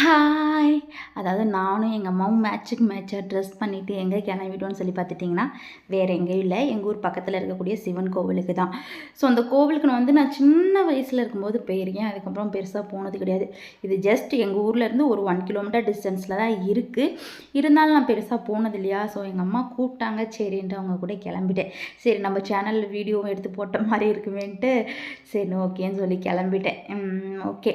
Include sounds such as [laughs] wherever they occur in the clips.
Hi. அதாவது நானும் எங்கள் அம்மாவும் மேட்சுக்கு மேட்சாக ட்ரெஸ் பண்ணிவிட்டு எங்கே கிளம்பிட்டோன்னு சொல்லி பார்த்துட்டிங்கன்னா வேறு எங்கேயும் இல்லை. எங்கள் ஊர் பக்கத்தில் இருக்கக்கூடிய சிவன் கோவிலுக்கு தான். ஸோ அந்த கோவிலுக்கு நான் வந்து நான் சின்ன வயசில் இருக்கும்போது போயிருக்கேன். அதுக்கப்புறம் பெருசாக போனது கிடையாது. இது ஜஸ்ட் எங்கள் ஊர்லேருந்து ஒரு ஒன் கிலோமீட்டர் டிஸ்டன்ஸில் தான் இருக்குது இருந்தாலும் நான் பெருசாக போனது இல்லையா? ஸோ எங்கள் அம்மா கூப்பிட்டாங்க. சரின்ட்டு அவங்க கூட கிளம்பிட்டேன். சரி நம்ம சேனலில் வீடியோவும் எடுத்து போட்ட மாதிரி இருக்குமேன்ட்டு சரி ஓகேன்னு சொல்லி கிளம்பிட்டேன். ஓகே.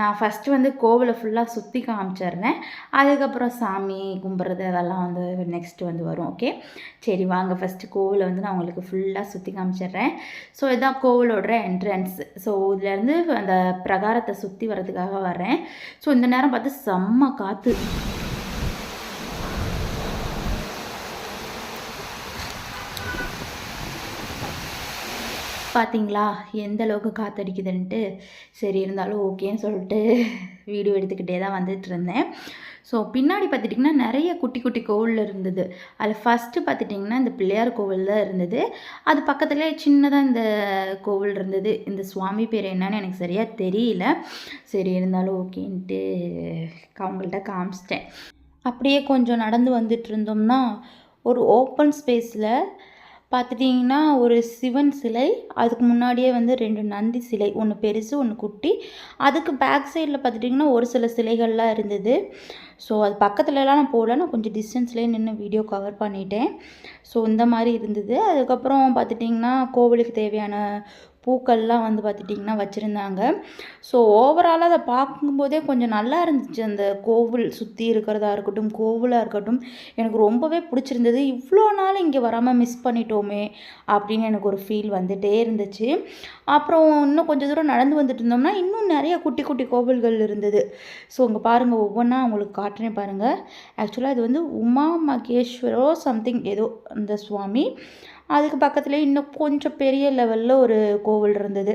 நான் ஃபஸ்ட்டு வந்து கோவிலை ஃபுல்லாக சுற்றி காமிச்சிடுறேன் அதுக்கப்புறம் சாமி கும்பிட்றது அதெல்லாம் வந்து நெக்ஸ்ட்டு வந்து வரும் ஓகே சரி வாங்க ஃபஸ்ட்டு கோவிலை வந்து நான் உங்களுக்கு ஃபுல்லாக சுற்றி காமிச்சிடுறேன். ஸோ இதுதான் கோவிலோட என்ட்ரன்ஸ் ஸோ இதுலேருந்து அந்த பிரகாரத்தை சுற்றி வர்றதுக்காக வரேன் ஸோ இந்த நேரம் பார்த்து செம்ம காற்று பார்த்தீங்களா எந்த அளவுக்கு காற்றடிக்குதுன்ட்டு சரி இருந்தாலும் ஓகேன்னு சொல்லிட்டு வீடியோ எடுத்துக்கிட்டே தான் வந்துட்டு இருந்தேன். ஸோ பின்னாடி பார்த்துட்டிங்கன்னா நிறைய குட்டி குட்டி கோவில் இருந்தது. அதில் ஃபஸ்ட்டு பார்த்துட்டிங்கன்னா இந்த பிள்ளையார் கோவில் தான் இருந்தது. அது பக்கத்துலேயே சின்னதாக இந்த கோவில் இருந்தது. இந்த சுவாமி பேர் என்னன்னு எனக்கு சரியாக தெரியல. சரி இருந்தாலும் ஓகேன்ட்டு அவங்கள்ட்ட காமிச்சிட்டேன். அப்படியே கொஞ்சம் நடந்து வந்துட்டு இருந்தோம்னா ஒரு ஓப்பன் ஸ்பேஸில் பார்த்துட்டிங்கன்னா ஒரு சிவன் சிலை அதுக்கு முன்னாடியே வந்து ரெண்டு நந்தி சிலை ஒன்று பெருசு ஒன்று குட்டி. அதுக்கு பேக் சைடில் பார்த்துட்டிங்கன்னா ஒரு சில சிலைகள்லாம் இருந்தது. ஸோ அது பக்கத்துலலாம் நான் போகல. நான் கொஞ்சம் டிஸ்டன்ஸ்லேயே நின்று வீடியோ கவர் பண்ணிட்டேன். ஸோ இந்த மாதிரி இருந்தது. அதுக்கப்புறம் பார்த்துட்டிங்கன்னா கோவிலுக்கு தேவையான பூக்கள்லாம் வந்து பார்த்துட்டிங்கன்னா வச்சுருந்தாங்க. ஸோ ஓவராலாக அதை பார்க்கும்போதே கொஞ்சம் நல்லா இருந்துச்சு. அந்த கோவில் சுற்றி இருக்கிறதா இருக்கட்டும் கோவிலாக இருக்கட்டும் எனக்கு ரொம்பவே பிடிச்சிருந்தது. இவ்வளோ நாள் இங்கே வராமல் மிஸ் பண்ணிட்டோமே அப்படின்னு எனக்கு ஒரு ஃபீல் வந்துகிட்டே இருந்துச்சு. அப்புறம் இன்னும் கொஞ்சம் தூரம் நடந்து வந்துட்டு இருந்தோம்னா இன்னும் நிறைய குட்டி குட்டி கோவில்கள் இருந்தது. ஸோ இங்கே பாருங்கள் ஒவ்வொன்றா உங்களுக்கு காட்டுறேன் பாருங்கள் ஆக்சுவலாக இது வந்து உமா மகேஸ்வரோ சம்திங் ஏதோ அந்த சுவாமி. அதுக்கு பக்கத்துலேயே இன்னும் கொஞ்சம் பெரிய லெவலில் ஒரு கோவில் இருந்தது.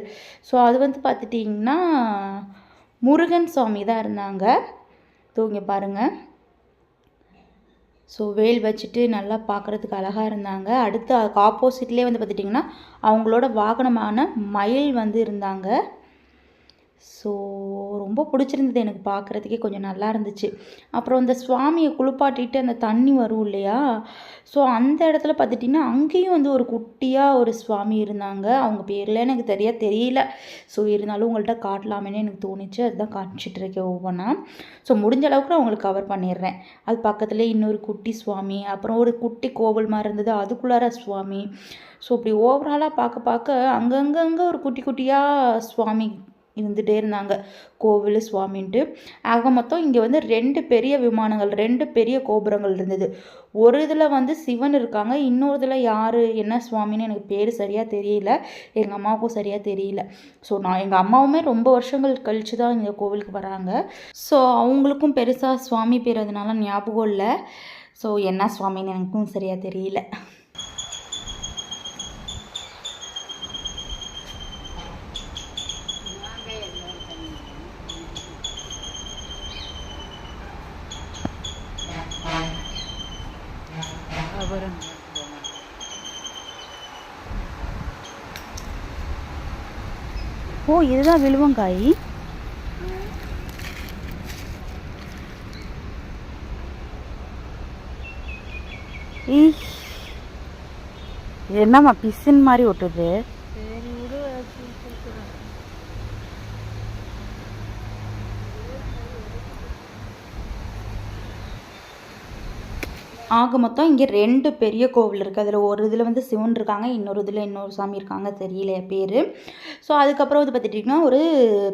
ஸோ அது வந்து பார்த்துட்டிங்கன்னா முருகன் சுவாமி தான் இருந்தாங்க. தூங்க பாருங்கள் ஸோ வேல் வச்சுட்டு நல்லா பார்க்குறதுக்கு அழகாக இருந்தாங்க. அடுத்து அதுக்கு ஆப்போசிட்லேயே வந்து பார்த்துட்டிங்கன்னா அவங்களோட வாகனமான மயில் வந்து இருந்தாங்க. ஸோ ரொம்ப பிடிச்சிருந்தது எனக்கு பார்க்குறதுக்கே கொஞ்சம் நல்லா இருந்துச்சு. அப்புறம் இந்த சுவாமியை குளிப்பாட்டிட்டு அந்த தண்ணி வரும் இல்லையா? ஸோ அந்த இடத்துல பார்த்துட்டிங்கன்னா அங்கேயும் வந்து ஒரு குட்டியாக ஒரு சுவாமி இருந்தாங்க. அவங்க பேரில் எனக்கு தெரியா தெரியல. ஸோ இருந்தாலும் உங்கள்கிட்ட காட்டலாமேன்னு எனக்கு தோணுச்சு. அதுதான் காமிச்சிட்டு இருக்கேன் ஒவ்வொன்றா ஸோ முடிஞ்ச அளவுக்கு நான் உங்களுக்கு கவர் பண்ணிடுறேன். அது பக்கத்துலேயே இன்னொரு குட்டி சுவாமி அப்புறம் ஒரு குட்டி கோவில் மாதிரி இருந்தது. அதுக்குள்ளார சுவாமி. ஸோ இப்படி ஓவராலாக பார்க்க பார்க்க அங்கங்கங்கே ஒரு குட்டி குட்டியாக சுவாமி இருந்துகிட்டே இருந்தாங்க. கோவில் சுவாமின்ட்டு. ஆக மொத்தம் இங்கே வந்து ரெண்டு பெரிய விமானங்கள் ரெண்டு பெரிய கோபுரங்கள் இருந்தது. ஒரு இதில் வந்து சிவன் இருக்காங்க இன்னொரு இதில் யார் என்ன சுவாமின்னு எனக்கு பேர் சரியாக தெரியல. எங்கள் அம்மாவுக்கும் சரியாக தெரியல. ஸோ நான் எங்கள் அம்மாவுமே ரொம்ப வருஷங்கள் கழித்து தான் இந்த கோவிலுக்கு வராங்க. ஸோ அவங்களுக்கும் பெருசாக சுவாமி பேர் அதனால ஞாபகம் இல்லை. ஸோ என்ன சுவாமின்னு எனக்கும் சரியாக தெரியல அப்புறம் ஓ இதுதான் விழுவங்காய் என்னம்மா பிசின் மாதிரி ஒட்டுது. ஆக மொத்தம் இங்கே ரெண்டு பெரிய கோவில் இருக்குது அதில் ஒரு இதில் வந்து சிவன் இருக்காங்க இன்னொரு இதில் இன்னொரு சாமி இருக்காங்க தெரியல பேர். ஸோ அதுக்கப்புறம் வந்து பார்த்துட்டிங்கன்னா ஒரு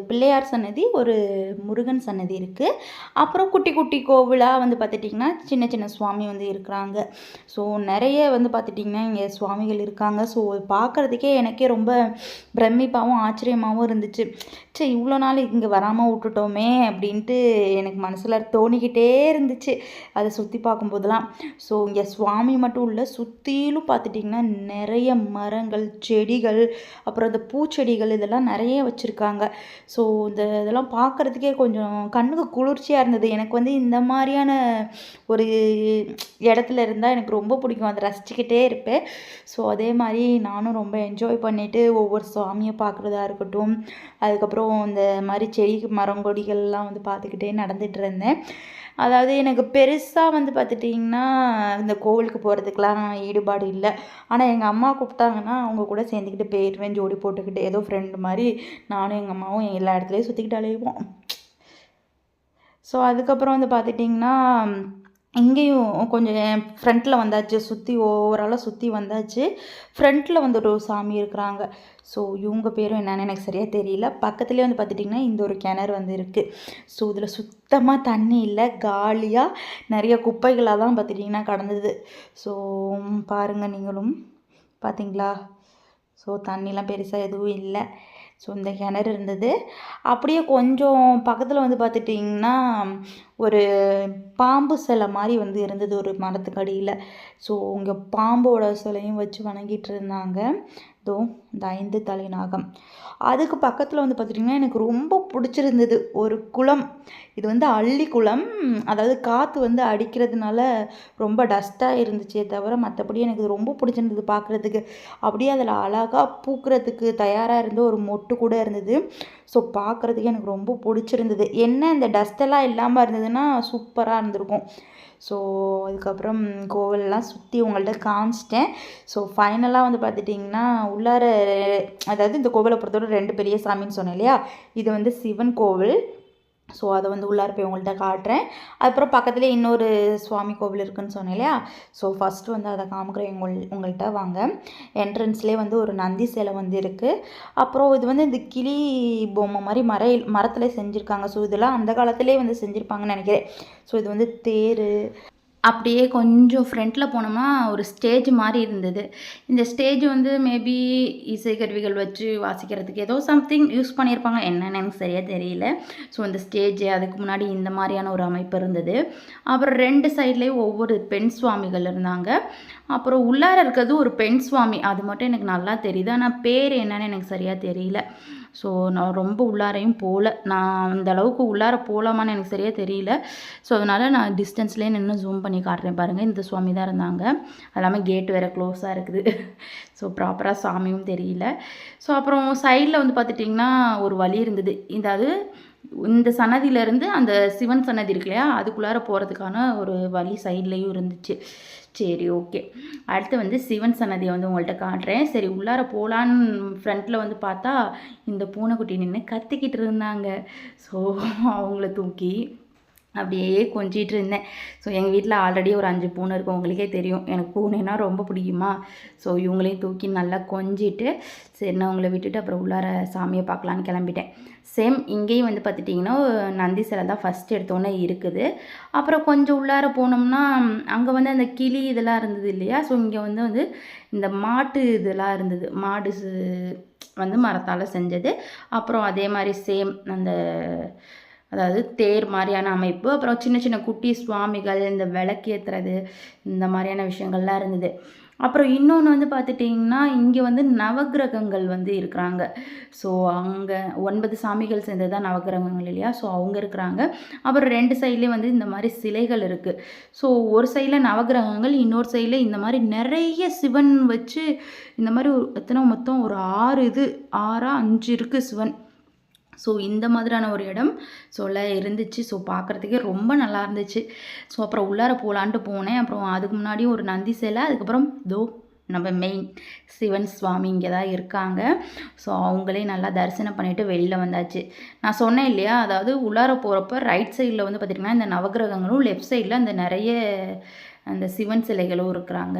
பிள்ளையார் சன்னதி ஒரு முருகன் சன்னதி இருக்குது அப்புறம் குட்டி குட்டி கோவிலாக வந்து பார்த்துட்டிங்கன்னா சின்ன சின்ன சுவாமி வந்து இருக்கிறாங்க. ஸோ நிறைய வந்து பார்த்துட்டிங்கன்னா இங்கே சுவாமிகள் இருக்காங்க. ஸோ பார்க்குறதுக்கே எனக்கே ரொம்ப பிரமிப்பாகவும் ஆச்சரியமாகவும் இருந்துச்சு. சரி இவ்வளோ நாள் இங்கே வராமல் விட்டுட்டோமே அப்படின்ட்டு எனக்கு மனசில் தோணிக்கிட்டே இருந்துச்சு. அதை சுற்றி பார்க்கும்போதெல்லாம். ஸோ இங்கே சுவாமி மட்டும் இல்லை சுற்றிலும் பார்த்துட்டிங்கன்னா நிறைய மரங்கள் செடிகள் அப்புறம் இந்த பூச்செடிகள் இதெல்லாம் நிறைய வச்சுருக்காங்க. ஸோ இந்த இதெல்லாம் பார்க்குறதுக்கே கொஞ்சம் கண்ணுக்கு குளிர்ச்சியாக இருந்தது. எனக்கு வந்து இந்த மாதிரியான ஒரு இடத்துல இருந்தால் எனக்கு ரொம்ப பிடிக்கும். அதை ரசிச்சுக்கிட்டே இருப்பேன். ஸோ அதே மாதிரி நானும் ரொம்ப என்ஜாய் பண்ணிவிட்டு ஒவ்வொரு சுவாமியை பார்க்குறதா இருக்கட்டும் அதுக்கப்புறம் அப்புறம் இந்த மாதிரி செடி மரம் கொடிகள்லாம் வந்து பார்த்துக்கிட்டே நடந்துட்டு இருந்தேன். அதாவது எனக்கு பெருசாக வந்து பார்த்துட்டிங்கன்னா இந்த கோவிலுக்கு போகிறதுக்கெலாம் ஈடுபாடு இல்லை. ஆனால் எங்கள் அம்மா கூப்பிட்டாங்கன்னா அவங்க கூட சேர்ந்துக்கிட்டு போயிடுவேன் ஜோடி போட்டுக்கிட்டு. ஏதோ ஃப்ரெண்டு மாதிரி நானும் எங்கள் அம்மாவும் எல்லா இடத்துலையும் சுற்றிக்கிட்டு அலைவோம். ஸோ அதுக்கப்புறம் வந்து பார்த்துட்டிங்கன்னா இங்கேயும் கொஞ்சம் என் ஃப்ரண்ட்டில் வந்தாச்சு சுற்றி ஓவராலாக சுற்றி வந்தாச்சு. ஃப்ரண்ட்டில் வந்து ஒரு சாமி இருக்கிறாங்க. ஸோ இவங்க பேரும் என்னென்னு எனக்கு சரியாக தெரியல. பக்கத்துலேயே வந்து பார்த்துட்டிங்கன்னா இந்த ஒரு கிணறு வந்து இருக்குது ஸோ இதில் சுத்தமாக தண்ணி இல்லை காலியாக நிறைய குப்பைகளாக தான் பார்த்துட்டிங்கன்னா கடந்தது. ஸோ பாருங்கள் நீங்களும். பார்த்தீங்களா ஸோ தண்ணிலாம் பெருசாக எதுவும் இல்லை. ஸோ இந்த கிணறு இருந்தது. அப்படியே கொஞ்சம் பக்கத்தில் வந்து பார்த்துட்டிங்கன்னா ஒரு பாம்பு சிலை மாதிரி வந்து இருந்தது ஒரு மரத்துக்கு அடியில். ஸோ இங்கே பாம்போட சிலையும் வச்சு வணங்கிட்டு இருந்தாங்க. இதோ இந்த ஐந்து தலை நாகம் அதுக்கு பக்கத்தில் வந்து பார்த்துட்டிங்கன்னா எனக்கு ரொம்ப பிடிச்சிருந்தது ஒரு குளம். இது வந்து அள்ளி குளம். அதாவது காற்று வந்து அடிக்கிறதுனால ரொம்ப டஸ்ட்டாக இருந்துச்சே தவிர மற்றபடி எனக்கு இது ரொம்ப பிடிச்சிருந்தது பார்க்குறதுக்கு அப்படியே அதில் அழகாக பூக்கிறதுக்கு தயாராக இருந்த ஒரு மொட்டு கூட இருந்தது. ஸோ பார்க்குறதுக்கு எனக்கு ரொம்ப பிடிச்சிருந்தது. என்ன இந்த டஸ்ட்டெல்லாம் இல்லாமல் இருந்ததுன்னா சூப்பராக இருந்திருக்கும். ஸோ அதுக்கப்புறம் கோவிலெலாம் சுற்றி உங்கள்கிட்ட காமிச்சிட்டேன். ஸோ ஃபைனலாக வந்து பார்த்துட்டிங்கன்னா உள்ளார அதாவது இந்த கோவிலை பொறுத்தவரை ரெண்டு பெரிய சாமின்னு சொன்னேன் இல்லையா? இது வந்து சிவன் கோவில். ஸோ அதை வந்து உள்ளார போய் உங்கள்கிட்ட காட்டுறேன். அதுக்கப்புறம் பக்கத்துலேயே இன்னொரு சுவாமி கோவில் இருக்குன்னு சொன்னேன் இல்லையா? ஸோ ஃபஸ்ட்டு வந்து அதை காமிக்கிறேன் உங்கள் உங்கள்கிட்ட வாங்க. என்ட்ரன்ஸ்லேயே வந்து ஒரு நந்தி சிலை வந்து இருக்குது அப்புறம் இது வந்து இந்த கிளி பொம்மை மாதிரி மர மரத்தில் செஞ்சுருக்காங்க. ஸோ இதெல்லாம் அந்த காலத்துலேயே வந்து செஞ்சுருப்பாங்கன்னு நினைக்கிறேன். ஸோ இது வந்து தேர் அப்படியே கொஞ்சம் ஃப்ரண்ட்டில் போனோம்னா ஒரு ஸ்டேஜ் மாதிரி இருந்தது. இந்த ஸ்டேஜ் வந்து மேபி இசைக்கருவிகள் வச்சு வாசிக்கிறதுக்கு ஏதோ சம்திங் யூஸ் பண்ணியிருப்பாங்க. என்னென்னு எனக்கு சரியாக தெரியல. ஸோ இந்த ஸ்டேஜ் அதுக்கு முன்னாடி இந்த மாதிரியான ஒரு அமைப்பு இருந்தது. அப்புறம் ரெண்டு சைட்லேயும் ஒவ்வொரு பெண் சுவாமிகள் இருந்தாங்க. அப்புறம் உள்ளார இருக்கிறது ஒரு பெண் சுவாமி. அது மட்டும் எனக்கு நல்லா தெரியுது. ஆனால் பேர் என்னன்னு எனக்கு சரியாக தெரியல. ஸோ நான் ரொம்ப உள்ளாரையும் போகல நான் அந்த அளவுக்கு உள்ளார போகலாமான்னு எனக்கு சரியாக தெரியல. ஸோ அதனால் நான் டிஸ்டன்ஸ்லேயே நின்று ஜூம் பண்ணி காட்டுறேன் பாருங்கள் இந்த சுவாமி தான் இருந்தாங்க. அது இல்லாமல் கேட் வேறு க்ளோஸாக இருக்குது. ஸோ ப்ராப்பராக சாமியும் தெரியல. ஸோ அப்புறம் சைடில் வந்து பார்த்துட்டிங்கன்னா ஒரு வழி இருந்தது. இதாவது இந்த சன்னதியிலேருந்து அந்த சிவன் சன்னதி இருக்கு இல்லையா? அதுக்குள்ளார போகிறதுக்கான ஒரு வழி சைட்லேயும் இருந்துச்சு. சரி ஓகே அடுத்து வந்து சிவன் சன்னதியை வந்து உங்கள்கிட்ட காட்டுறேன். சரி உள்ளார போகலான்னு ஃப்ரண்ட்டில் வந்து பார்த்தா இந்த பூனைக்குட்டி நின்று கத்திக்கிட்டு இருந்தாங்க. ஸோ அவங்கள தூக்கி அப்படியே கொஞ்சிகிட்டு இருந்தேன். ஸோ எங்கள் வீட்டில் ஆல்ரெடி ஒரு அஞ்சு பூனை இருக்கும் உங்களுக்கே தெரியும். எனக்கு பூனைனா ரொம்ப பிடிக்குமா? ஸோ இவங்களையும் தூக்கி நல்லா கொஞ்சிட்டு சரி நான் உங்களை விட்டுட்டு அப்புறம் உள்ளார சாமியை பார்க்கலான்னு கிளம்பிட்டேன். சேம் இங்கேயும் வந்து பார்த்துட்டிங்கன்னா நந்தி சிலை தான் ஃபஸ்ட் எடுத்தோன்னே இருக்குது. அப்புறம் கொஞ்சம் உள்ளார போனோம்னா அங்கே வந்து அந்த கிளி இதெல்லாம் இருந்தது இல்லையா? ஸோ இங்கே வந்து வந்து இந்த மாட்டு இதெல்லாம் இருந்தது. மாடு சு- வந்து மரத்தால் செஞ்சது. அப்புறம் அதே மாதிரி சேம் அந்த அதாவது தேர் மாதிரியான அமைப்பு. அப்புறம் சின்ன சின்ன குட்டி சுவாமிகள் இந்த விளக்கேற்றுறது இந்த மாதிரியான விஷயங்கள்லாம் இருந்தது. அப்புறம் இன்னொன்று வந்து பார்த்துட்டிங்கன்னா இங்கே வந்து நவக்கிரகங்கள் வந்து இருக்கிறாங்க. ஸோ அங்கே ஒன்பது சாமிகள் சேர்ந்தது தான் நவகிரகங்கள் இல்லையா? ஸோ அவங்க இருக்கிறாங்க. அப்புறம் ரெண்டு சைட்லேயும் வந்து இந்த மாதிரி சிலைகள் இருக்குது ஸோ ஒரு சைடில் நவக்கிரகங்கள் இன்னொரு சைடில் இந்த மாதிரி நிறைய சிவன் வச்சு இந்த மாதிரி எத்தனை மொத்தம் ஒரு ஆறு இது ஆறாக அஞ்சு இருக்குது சிவன். ஸோ இந்த மாதிரியான ஒரு இடம் சொல்ல இருந்துச்சு. ஸோ பார்க்குறதுக்கே ரொம்ப நல்லா இருந்துச்சு. ஸோ அப்புறம் உள்ளார போகலான்ட்டு போனேன். அப்புறம் அதுக்கு முன்னாடி ஒரு நந்தி சிலை அதுக்கப்புறம் தோ நம்ம மெயின் சிவன் சுவாமி இங்கே தான் இருக்காங்க. ஸோ அவங்களே நல்லா தரிசனம் பண்ணிவிட்டு வெளியில் வந்தாச்சு. நான் சொன்னேன் இல்லையா அதாவது உள்ளார போகிறப்ப ரைட் சைடில் வந்து பார்த்திங்கன்னா இந்த நவகிரகங்களும் லெஃப்ட் சைடில் அந்த நிறைய அந்த சிவன் சிலைகளும் இருக்கிறாங்க.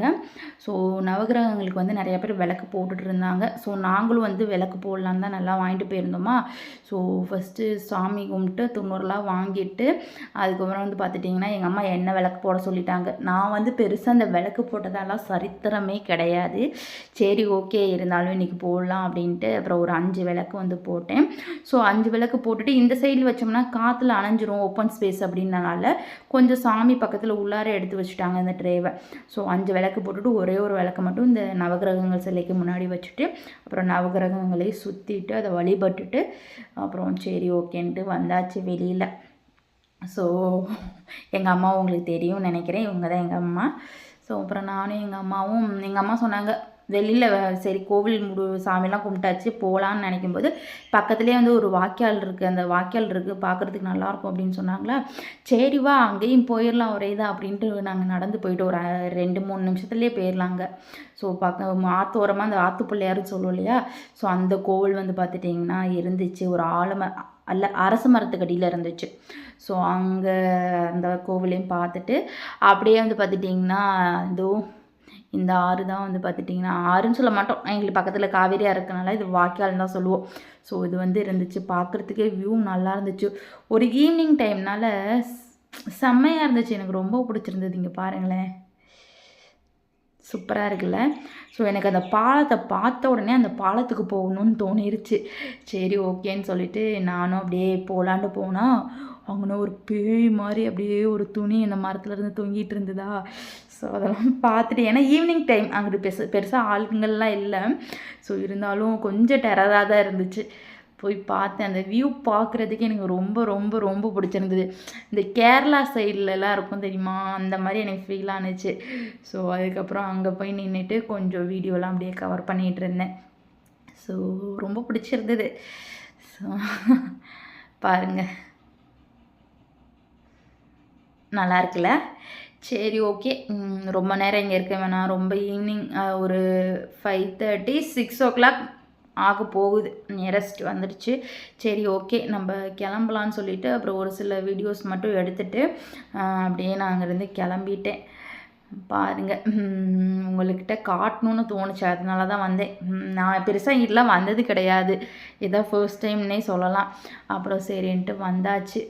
ஸோ நவகிரகங்களுக்கு வந்து நிறையா பேர் விளக்கு போட்டுட்டு இருந்தாங்க. ஸோ நாங்களும் வந்து விளக்கு போடலான்னு தான் நல்லா வாங்கிட்டு போயிருந்தோமா? ஸோ ஃபஸ்ட்டு சாமி கும்பிட்டு துண்ணூறுலாம் வாங்கிட்டு அதுக்கப்புறம் வந்து பார்த்துட்டிங்கன்னா எங்கள் அம்மா என்ன விளக்கு போட சொல்லிட்டாங்க. நான் வந்து பெருசாக அந்த விளக்கு போட்டதெல்லாம் சரித்திரமே கிடையாது. சரி ஓகே இருந்தாலும் இன்றைக்கி போடலாம் அப்படின்ட்டு அப்புறம் ஒரு அஞ்சு விளக்கு வந்து போட்டேன். ஸோ அஞ்சு விளக்கு போட்டுட்டு இந்த சைடில் வச்சோம்னா காற்றுல அணைஞ்சிரும் ஓப்பன் ஸ்பேஸ் அப்படின்னனால கொஞ்சம் சாமி பக்கத்தில் உள்ளார எடுத்து வச்சுட்டாங்க. இந்த ட்ரேவை. ஸோ அஞ்சு விளக்கு போட்டுட்டு ஒரே ஒரு விளக்கு மட்டும் இந்த நவகிரகங்கள் சிலைக்கு முன்னாடி வச்சுட்டு அப்புறம் நவகிரகங்களை சுற்றிட்டு அதை வழிபட்டுட்டு அப்புறம் சரி ஓகேன்ட்டு வந்தாச்சு வெளியில். ஸோ எங்கள் அம்மா உங்களுக்கு தெரியும்னு நினைக்கிறேன். இவங்க தான் எங்கள் அம்மா. ஸோ அப்புறம் நானும் எங்கள் அம்மாவும் எங்கள் அம்மா சொன்னாங்க வெளியில் சரி கோவில் முடு சாமிலாம் கும்பிட்டாச்சு போகலான்னு நினைக்கும்போது பக்கத்துலேயே வந்து ஒரு வாய்க்கால் இருக்குது அந்த வாய்க்கால் இருக்குது பார்க்குறதுக்கு நல்லாயிருக்கும் அப்படின்னு சொன்னாங்களா? சரி வா அங்கேயும் போயிடலாம் ஒரே இதாக அப்படின்ட்டு நாங்கள் நடந்து போயிட்டு ஒரு ரெண்டு மூணு நிமிஷத்துலேயே போயிடலாங்க ஸோ பக்க ஆத்தோரமாக அந்த ஆத்து பிள்ளையாருன்னு சொல்லுவோம் இல்லையா? ஸோ அந்த கோவில் வந்து பார்த்துட்டிங்கன்னா இருந்துச்சு. ஒரு ஆழம அல்ல அரச மரத்துக்கடியில் இருந்துச்சு. ஸோ அங்கே அந்த கோவிலையும் பார்த்துட்டு அப்படியே வந்து பார்த்துட்டிங்கன்னா இதுவும் இந்த ஆறு தான் வந்து பார்த்துட்டிங்கன்னா ஆறுன்னு சொல்ல மாட்டோம். எங்களுக்கு பக்கத்தில் காவேரியாக இருக்கனால இது வாய்க்கால்னு தான் சொல்லுவோம். ஸோ இது வந்து இருந்துச்சு. பார்க்குறதுக்கே வியூ நல்லா இருந்துச்சு. ஒரு ஈவினிங் டைம்னால செம்மையாக இருந்துச்சு. எனக்கு ரொம்ப பிடிச்சிருந்தது. இங்கே பாருங்களேன். சூப்பராக இருக்குல்ல? ஸோ எனக்கு அந்த பாலத்தை பார்த்த உடனே அந்த பாலத்துக்கு போகணும்னு தோணிருச்சு. சரி ஓகேன்னு சொல்லிட்டு நானும் அப்படியே போகலான்ட்டு போனால் அவங்கன்னா ஒரு பேய் மாதிரி அப்படியே ஒரு துணி அந்த மரத்துலேருந்து தொங்கிட்டு இருந்ததா? ஸோ அதெல்லாம் பார்த்துட்டு ஏன்னா ஈவினிங் டைம் அங்கிட்டு பெருசு பெருசாக ஆளுங்கள்லாம் இல்லை. ஸோ இருந்தாலும் கொஞ்சம் டெரராக தான் இருந்துச்சு. போய் பார்த்தேன். அந்த வியூ பார்க்குறதுக்கு எனக்கு ரொம்ப ரொம்ப ரொம்ப பிடிச்சிருந்தது. இந்த கேரளா சைட்லலாம் இருக்கும் தெரியுமா? அந்த மாதிரி எனக்கு ஃபீல் ஆனுச்சு. ஸோ அதுக்கப்புறம் அங்கே போய் நின்றுட்டு கொஞ்சம் வீடியோலாம் அப்படியே கவர் பண்ணிகிட்டு இருந்தேன். ஸோ ரொம்ப பிடிச்சிருந்தது. ஸோ [laughs] பாருங்கள் நல்லா இருக்குல்ல சரி ஓகே. ரொம்ப நேரம் இங்கே இருக்க வேணாம். ரொம்ப ஈவினிங் ஒரு five thirty six o'clock ஆக போகுது. நியரஸ்ட் வந்துடுச்சு. சரி ஓகே. நம்ம கிளம்பலான்னு சொல்லிவிட்டு அப்புறம் ஒரு சில வீடியோஸ் மட்டும் எடுத்துட்டு அப்படியே நான் அங்கேருந்து கிளம்பிட்டேன். பாருங்கள் உங்கள்கிட்ட காட்டணும்னு தோணுச்சு. அதனால தான் வந்தேன். நான் பெருசாக இதெல்லாம் வந்தது கிடையாது. இதான் ஃபர்ஸ்ட் டைம்னே சொல்லலாம். அப்புறம் சரின்ட்டு வந்தாச்சு.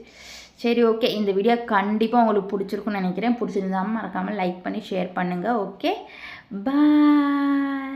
சரி ஓகே இந்த வீடியோ கண்டிப்பாக உங்களுக்கு பிடிச்சிருக்குன்னு நினைக்கிறேன். பிடிச்சிருந்தாமல் மறக்காமல் லைக் பண்ணி ஷேர் பண்ணுங்கள் ஓகே பாய்